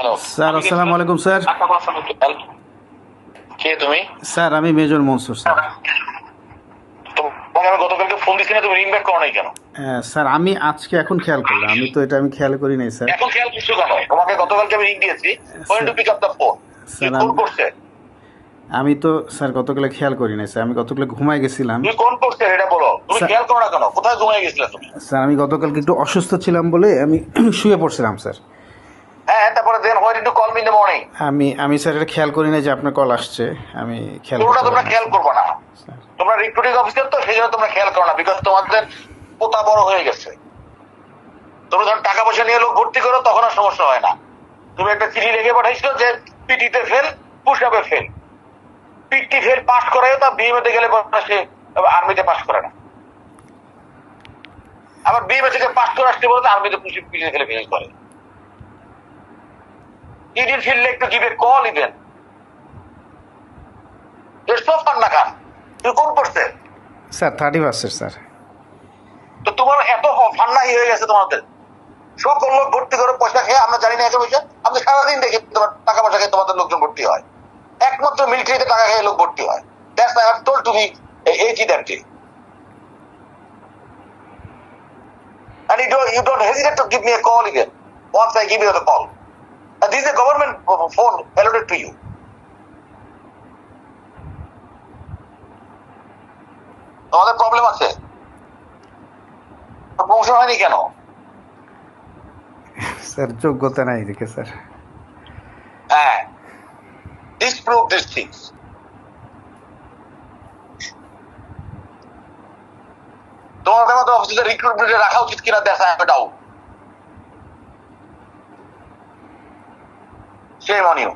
Hello sir আসসালামু আলাইকুম sir কে তুমি? স্যার আমি মেজর মনসুর স্যার গতকালকে ফোন দিছি না তুমি রিং ব্যাক করো নাই কেন? হ্যাঁ, স্যার আমি আজকে এখন খেয়াল করলাম। আমি তো এটা আমি খেয়াল করি নাই স্যার এখন খেয়াল করছ কেন? তোমাকে গতকালকে আমি রিং দিয়েছি। When to pick up the phone sir, phone করছে? আমি তো স্যার গতকালে খেয়াল করি নাই স্যার আমি গতকালে ঘুমাই গেছিলাম। তুমি কোন করছে এটা বলো। তুমি স্যার- খেয়াল করো না কেন? কোথায় ঘুমিয়ে গেছিলে তুমি? স্যার আমি গতকালকে একটু অসুস্থ ছিলাম বলে আমি শুয়ে পড়ছিলাম স্যার হ্যাঁ did you call me in the morning আমি আমি স্যার এটা খেয়াল করি নাই যে আপনার কল আসছে। আমি খেয়াল পুরোটা তোমরা খেয়াল করবে না। স্যার। তোমরা রিক্রুটিং অফিসার তো সেই জন্য তোমরা খেয়াল করো না বিকজ তোমাদের পোতা বড় হয়ে গেছে। তোমরা যখন টাকা পয়সা নিয়ে লোক ভর্তি করো তখন আর সমস্যা হয় না। তুমি একটা চিঠি লিখে পাঠাইছিল যে পিটিতে ফেল পুশ আপে ফেল পিটি ফেল পাস করায় তা বিএমএতে গেলে সে আর্মিতে পাস করে না। আবার বিএমএ থেকে পাস করে আসতে বলে আর্মিতে পিটিতে গেলে ফেল করে। You didn't feel like to give a call even. It's so fun না খান তুমি কোন করছে? Sir thirty percent sir. তো তোমার এত হয়ে গেছে তোমাদের। সকল লোক ভর্তি করে পয়সা খেয়ে আমরা জানি না এত পয়সা সারাদিন দেখি তোমার টাকা পয়সা খেয়ে তোমাদের লোকজন ভর্তি হয়। একমাত্র মিলিটারিতে টাকা খেয়ে লোক ভর্তি হয়। That's I have told to be eighty that And you don't, you don't hesitate to give me a call again once I give you the call. And this is a government phone allotted to you. তোমাদের problem আছে? Promotion হয়নি কেন? Sir যোগ্যতা নাই দেখে sir. হ্যাঁ। Disprove these things তোমাদের মতো অফিসে রিক্রুটমেন্টে রাখা উচিত কিনা দেখা ডাউট সেই মনিও